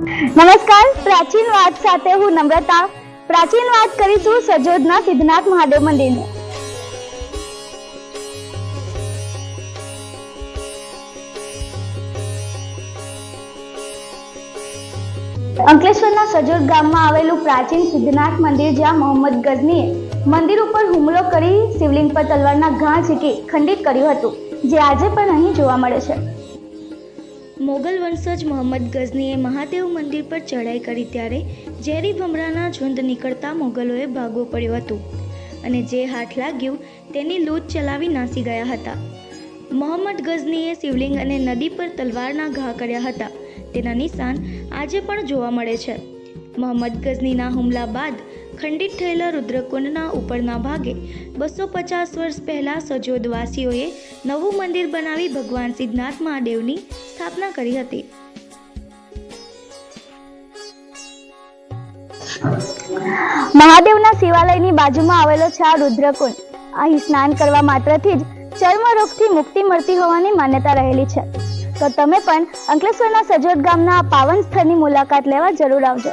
નમસ્કાર, પ્રાચીન વાત સાથે હું નમ્રતા. પ્રાચીન વાત કરીશું સજોદના સિદ્ધનાથ મહાદેવ મંદિરની. અંકલેશ્વરના સજોદ ગામમાં આવેલું પ્રાચીન સિદ્ધનાથ મંદિર જ્યાં મોહમ્મદ ગઝનીએ મંદિર ઉપર હુમલો કરી શિવલિંગ પર તલવારના ઘા ઝીકી ખંડિત કર્યું હતું, જે આજે પણ અહીં જોવા મળે છે. મોગલ વંશજ મોહમ્મદ ગઝનીએ મહાદેવ મંદિર પર ચઢાઈ કરી ત્યારે ઝેરી ભમરાના ઝુંડ નીકળતા મોગલોએ ભાગવું પડ્યું હતું અને જે હાથ લાગ્યું તેની લૂંટ ચલાવી નાસી ગયા હતા. મોહમ્મદ ગઝનીએ શિવલિંગ અને નદી પર તલવારના ઘા કર્યા હતા. તેના નિશાન આજે પણ જોવા મળે છે. મોહમ્મદ ગઝનીના હુમલા બાદ ખંડિત થયેલા રુદ્રકુંડના ઉપરના ભાગે બસો પચાસ વર્ષ પહેલાં સજોદવાસીઓએ નવું મંદિર બનાવી ભગવાન સિદ્ધનાથ મહાદેવની સ્થાપના કરી હતી. મહાદેવના શિવાલયની બાજુમાં આવેલો છે આ રુદ્રકુંડ. અહીં સ્નાન કરવા માત્રથી જ ચર્મ રોગથી મુક્તિ મળતી હોવાની માન્યતા રહેલી છે. તો તમે પણ અંકલેશ્વરના સજોદ ગામના આ પાવન સ્થળની મુલાકાત લેવા જરૂર આવજો.